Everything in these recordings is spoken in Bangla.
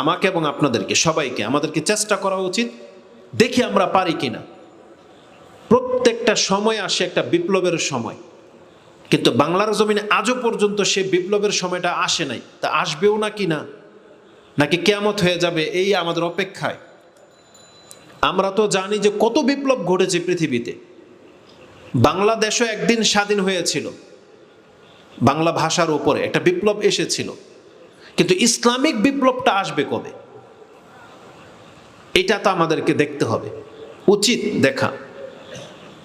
আমাকে এবং আপনাদেরকে, সবাইকে, আমাদেরকে চেষ্টা করা উচিত, দেখি আমরা পারি কি না প্রত্যেকটা সময় আসে একটা বিপ্লবের সময়, কিন্তু বাংলার জমিনে আজও পর্যন্ত সে বিপ্লবের সময়টা আসে নাই। তা আসবেও না কি না নাকি কেয়ামত হয়ে যাবে, এই আমাদের অপেক্ষায়? আমরা তো জানি যে কত বিপ্লব ঘটেছে পৃথিবীতে। বাংলাদেশও একদিন স্বাধীন হয়েছিল। বাংলা ভাষার উপরে একটা বিপ্লব এসেছিল। কিন্তু ইসলামিক বিপ্লবটা আসবে কবে? এটা তো আমাদেরকে দেখতে হবে। উচিত দেখা।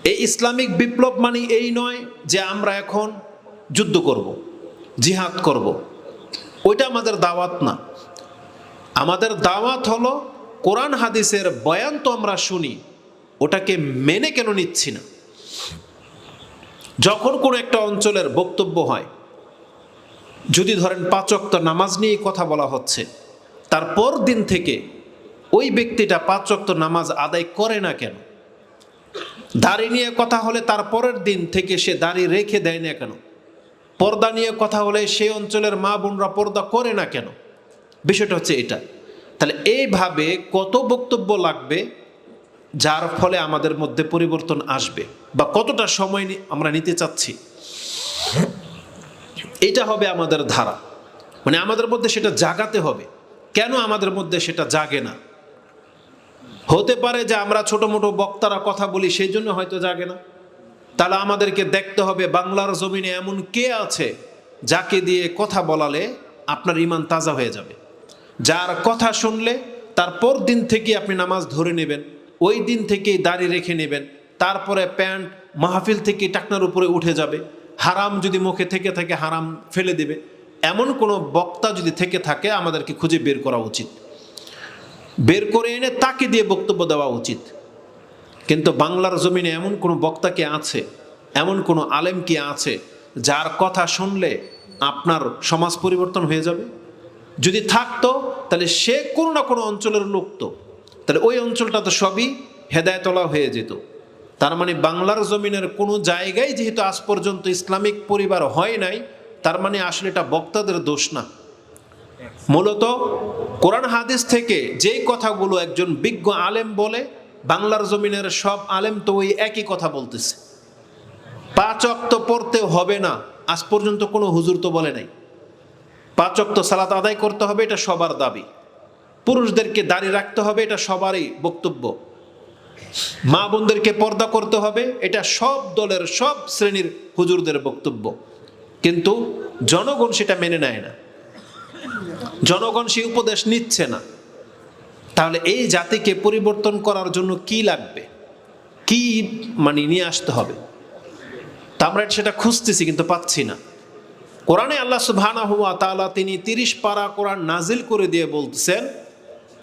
এই ইসলামিক বিপ্লব মানে এই নয় যে আমরা এখন যুদ্ধ করব, জিহাদ করব। ওইটা আমাদের দাওয়াত না। আমাদের দাওয়াত হলো কোরআন হাদিসের বয়ান তো আমরা শুনি, ওটাকে মেনে কেন নিচ্ছি না? যখন কোনো একটা অঞ্চলের বক্তব্য হয় যদি ধরেন পাচক নামাজ নিয়ে কথা বলা হচ্ছে তারপর দিন থেকে ওই ব্যক্তিটা পাচক নামাজ আদায় করে না কেন? দাড়ি নিয়ে কথা হলে তার পরের দিন থেকে সে দাড়ি রেখে দেয় না কেন? পর্দা নিয়ে কথা হলে সেই অঞ্চলের মা বোনরা পর্দা করে না কেন? বিষয়টা হচ্ছে এটা। তাহলে এইভাবে কত বক্তব্য লাগবে যার ফলে আমাদের মধ্যে পরিবর্তন আসবে বা কতটা সময় আমরা নিতে চাচ্ছি? এটা হবে আমাদের ধারা। মানে আমাদের মধ্যে সেটা জাগাতে হবে। কেন আমাদের মধ্যে সেটা জাগে না? হতে পারে যে আমরা ছোট মোটো বক্তারা কথা বলি, সেই জন্য হয়তো জাগে না। তাহলে আমাদেরকে দেখতে হবে বাংলার জমিনে এমন কে আছে যাকে দিয়ে কথা বলালে আপনার ইমান তাজা হয়ে যাবে। যার কথা শুনলে তারপর দিন থেকে আপনি নামাজ ধরে নেবেন, ওই দিন থেকেই দাড়ি রেখে নেবেন, তারপরে প্যান্ট মাহফিল থেকে টাকনার উপরে উঠে যাবে। হারাম যদি মুখে থেকে থাকে, হারাম ফেলে দেবে। এমন কোনো বক্তা যদি থেকে থাকে, আমাদেরকে খুঁজে বের করা উচিত। বের করে এনে তাকে দিয়ে বক্তব্য দেওয়া উচিত। কিন্তু বাংলার জমিনে এমন কোনো বক্তা কি আছে, এমন কোনো আলেম কি আছে, যার কথা শুনলে আপনার সমাজ পরিবর্তন হয়ে যাবে? যদি থাকতো, তাহলে সে কোনো না কোনো অঞ্চলের লোক তো। তাহলে ওই অঞ্চলটা তো সবই হেদায়তলা হয়ে যেত। তার মানে বাংলার জমিনের কোনো জায়গায় যেহেতু আজ পর্যন্ত ইসলামিক পরিবার হয় নাই, তার মানে আসলে এটা বক্তাদের দোষ না। মূলত কোরআন হাদিস থেকে যেই কথাগুলো একজন বিজ্ঞ আলেম বলে, বাংলার জমিনের সব আলেম তো ওই একই কথা বলতেছে। পাঁচ অক্ত পড়তে হবে না, আজ পর্যন্ত কোনো হুজুর তো বলে নাই। পাঁচ অক্ত সালাত আদায় করতে হবে, এটা সবার দাবি। পুরুষদেরকে দাঁড়িয়ে রাখতে হবে, এটা সবারই বক্তব্য। মা বোনদেরকে পর্দা করতে হবে, এটা সব দলের সব শ্রেণির হুজুরদের বক্তব্য। কিন্তু জনগণ সেটা মেনে নেয় না। জনগণ সেই উপদেশ নিচ্ছে না। তাহলে এই জাতিকে পরিবর্তন করার জন্য কি লাগবে? কি মানে নিয়ে আসতে হবে? তা আমরা সেটা খুঁজতেছি কিন্তু পাচ্ছি না। কোরআনে আল্লাহ সুবহানা হুয়া তাআলা তিনি তিরিশ পারা কোরআন নাজিল করে দিয়ে বলতেছেন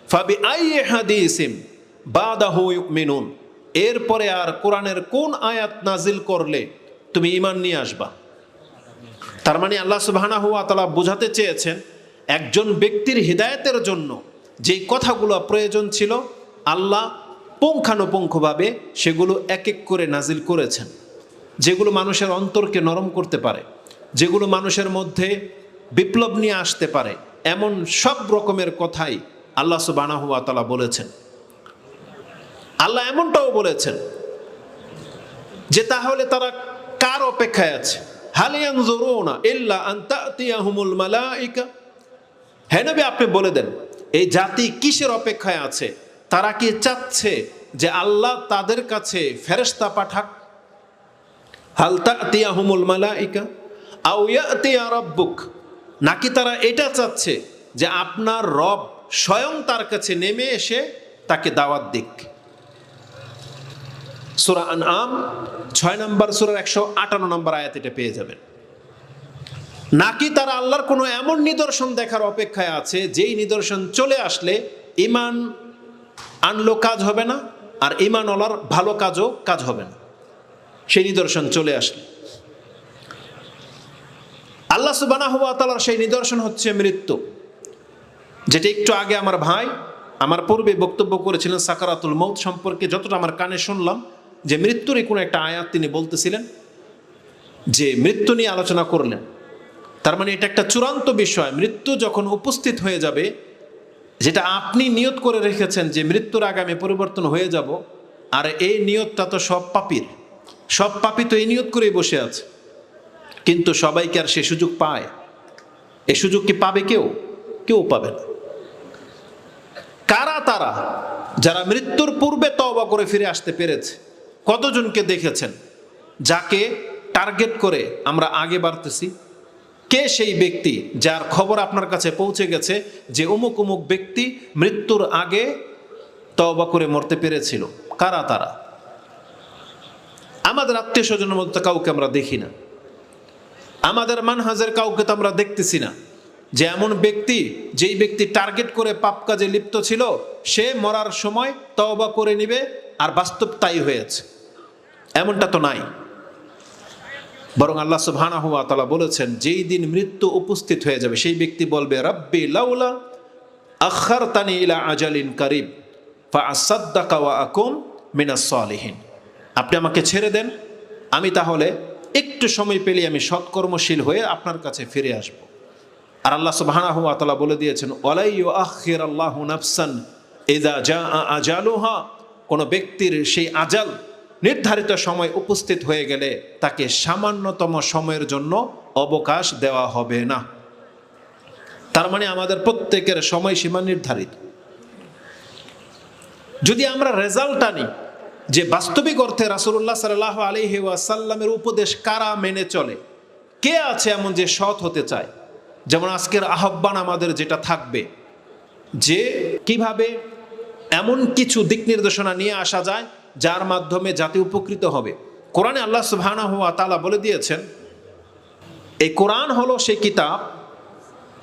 ফাবি আই হাদিসিম বাদাহু এরপরে আর কোরআনের কোন আয়াত নাজিল করলে তুমি ইমান নিয়ে আসবা? তার মানে আল্লাহ সুবহানা হুয়া তাআলা বোঝাতে চেয়েছেন, একজন ব্যক্তির হৃদায়তের জন্য যেই কথাগুলো প্রয়োজন ছিল, আল্লাহ পুঙ্খানুপুঙ্খভাবে সেগুলো এক এক করে নাজিল করেছেন। যেগুলো মানুষের অন্তরকে নরম করতে পারে, যেগুলো মানুষের মধ্যে বিপ্লব নিয়ে আসতে পারে, এমন সব রকমের কথাই আল্লাহ সুবানাহু তালা বলেছেন। আল্লাহ এমনটাও বলেছেন যে তাহলে তারা কার অপেক্ষায় আছে? হালিয়ান জরুনা ইল্লা আন্তাতিয়াহুমুল মালাইকা। হ্যাঁ নবী, আপনি বলে দেন, এই জাতি কিসের অপেক্ষায় আছে? তারা কি চাচ্ছে যে আল্লাহ তাদের কাছে ফেরেশতা পাঠাক? হালতা তিয়াহুমুল মালাইকা? আউ ইয়াতিয়া রব্বুক। নাকি তারা এটা চাচ্ছে যে আপনার রব স্বয়ং তার কাছে নেমে এসে তাকে দাওয়াত দিক? সুরা আন আম ছয় নম্বর সুরার একশো আটান্ন নম্বর আয়াত এটা পেয়ে যাবেন। নাকি তারা আল্লাহর কোনো এমন নিদর্শন দেখার অপেক্ষায় আছে, যেই নিদর্শন চলে আসলে ইমান আনলো কাজ হবে না, আর ইমান ওলার ভালো কাজও কাজ হবে না। সেই নিদর্শন চলে আসলে। আল্লাহ সুবানা হওয়া তালার সেই নিদর্শন হচ্ছে মৃত্যু। যেটা একটু আগে আমার ভাই, আমার পূর্বে বক্তব্য করেছিলেন সাকারাতুল মৌত সম্পর্কে, যতটা আমার কানে শুনলাম যে মৃত্যুরই কোনো একটা আয়াত তিনি বলতেছিলেন, যে মৃত্যু নিয়ে আলোচনা করলেন। তার মানে এটা একটা চূড়ান্ত বিষয়। মৃত্যু যখন উপস্থিত হয়ে যাবে, যেটা আপনি নিয়ত করে রেখেছেন যে মৃত্যুর আগে আমি পরিবর্তন হয়ে যাব, আর এই নিয়তটা তো সব পাপির। সব পাপি তো এই নিয়ত করেই বসে আছে। কিন্তু সবাইকে আর সে সুযোগ পায়। এ সুযোগ কি পাবে কেউ? কেউ পাবে না। কারা তারা? যারা মৃত্যুর পূর্বে তওবা করে ফিরে আসতে পেরেছে। কতজনকে দেখেছেন যাকে টার্গেট করে আমরা আগে বাড়তেছি? কে সেই ব্যক্তি যার খবর আপনার কাছে পৌঁছে গেছে যে অমুক অমুক ব্যক্তি মৃত্যুর আগে তওবা করে মরতে পেরেছিল? কারা তারা? আমাদের আত্মীয় স্বজনের মধ্যে কাউকে আমরা দেখি না। আমাদের মানহাজের কাউকে তো আমরা দেখতেছি না। যে এমন ব্যক্তি যেই ব্যক্তি টার্গেট করে পাপ কাজে লিপ্ত ছিল, সে মরার সময় তওবা করে নিবে আর বাস্তব তাই হয়েছে। এমনটা তো নাই। বরং আল্লাহ সুবহানাহু ওয়া তাআলা বলেছেন, যেই দিন মৃত্যু উপস্থিত হয়ে যাবে, সেই ব্যক্তি বলবে, রাব্বি লাউলা আখারতানি ইলা আজালিন কারিব, ফা আসাদ্দাকা ওয়া আকুম মিনাস সালিহিন। আপনি আমাকে ছেড়ে দেন, আমি তাহলে একটু সময় পেলে আমি সৎকর্মশীল হয়ে আপনার কাছে ফিরে আসব। আর আল্লাহ সুবহানাহু ওয়া তাআলা বলে দিয়েছেন, ওয়ালাই আল্লাহু নাফসান জাআ আজালুহা কোন ব্যক্তির সেই আজাল নির্ধারিত সময় উপস্থিত হয়ে গেলে তাকে সামান্যতম সময়ের জন্য অবকাশ দেওয়া হবে না। তার মানে আমাদের প্রত্যেকের সময়সীমা নির্ধারিত। যদি আমরা রেজাল্ট আনি যে বাস্তবিক অর্থে রাসুল্লাহ সাল্লাহ আলহি উপদেশ কারা মেনে চলে, কে আছে এমন যে সৎ হতে চায়? যেমন আজকের আহ্বান আমাদের যেটা থাকবে, যে কীভাবে এমন কিছু দিক নির্দেশনা নিয়ে আসা যায়, যার মাধ্যমে জাতি উপকৃত হবে। কোরআনে আল্লাহ সুবহানাহ ওয়া তাআলা বলে দিয়েছেন, এই কোরআন হলো সেই কিতাব,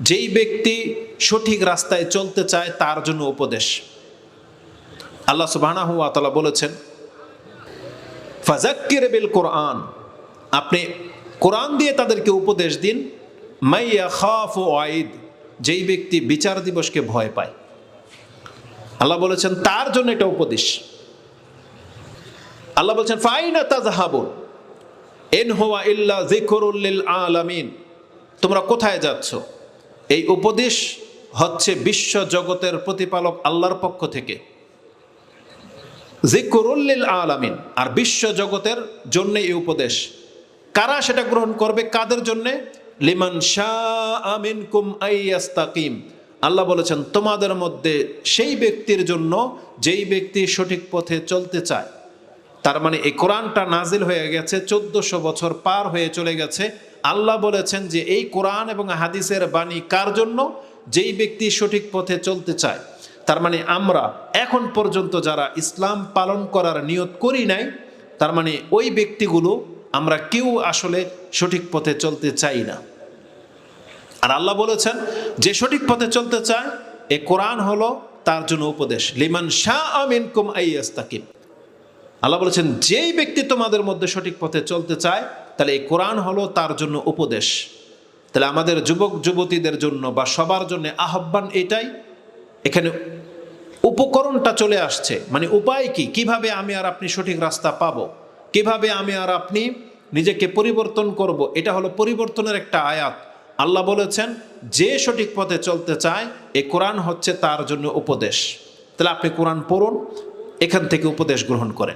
যেই ব্যক্তি সঠিক রাস্তায় চলতে চায়, তার জন্য উপদেশ। আল্লাহ সুবহানাহু ওয়া তাআলা বলেছেন ফাজাক্কির বিল কোরআন আপনি কোরআন দিয়ে তাদেরকে উপদেশ দিন, মাইয়া খাফ ও আইদ যেই ব্যক্তি বিচার দিবসকে ভয় পায়। আল্লাহ বলেছেন, তার জন্য এটা উপদেশ। আল্লাহ বলছেন, ফাইনা তাজহাবুন এন হোয়া ইল্লা জিকরুল্লিল আলামিন। তোমরা কোথায় যাচ্ছ? এই উপদেশ হচ্ছে বিশ্ব জগতের প্রতিপালক আল্লাহর পক্ষ থেকে। জিকরুল্লিল আলামিন, আর বিশ্ব জগতের জন্য এই উপদেশ। কারা সেটা গ্রহণ করবে? কাদের জন্যে? লিমান শাহ আমিন কুম আইয়াস্তাকিম আল্লাহ বলেছেন, তোমাদের মধ্যে সেই ব্যক্তির জন্য যেই ব্যক্তি সঠিক পথে চলতে চায়, তার মানে এই কোরআনটা নাজিল হয়ে গেছে, চোদ্দশো বছর পার হয়ে চলে গেছে। আল্লাহ বলেছেন যে এই কোরআন এবং হাদিসের বাণী কার জন্য? যেই ব্যক্তি সঠিক পথে চলতে চায়। তার মানে আমরা এখন পর্যন্ত যারা ইসলাম পালন করার নিয়ত করি নাই, তার মানে ওই ব্যক্তিগুলো আমরা কেউ আসলে সঠিক পথে চলতে চাই না। আর আল্লাহ বলেছেন, যে সঠিক পথে চলতে চায়, এ কোরআন হলো তার জন্য উপদেশ। লিমান শাহ আমিন কুম আইয়াস্তাকিম আল্লাহ বলেছেন, যেই ব্যক্তি তোমাদের মধ্যে সঠিক পথে চলতে চায়, তাহলে এই কোরআন হলো তার জন্য উপদেশ। তাহলে আমাদের যুবক, যুবতীদের জন্য বা সবার জন্য আহ্বান এটাই, এখানে উপকরণটা চলে আসছে। মানে উপায় কি? কীভাবে আমি আর আপনি সঠিক রাস্তা পাবো? কীভাবে আমি আর আপনি নিজেকে পরিবর্তন করব? এটা হলো পরিবর্তনের একটা আয়াত। আল্লাহ বলেছেন, যে সঠিক পথে চলতে চায়, এ কোরআন হচ্ছে তার জন্য উপদেশ। তাহলে আপনি কোরআন পড়ুন, এখান থেকে উপদেশ গ্রহণ করেন।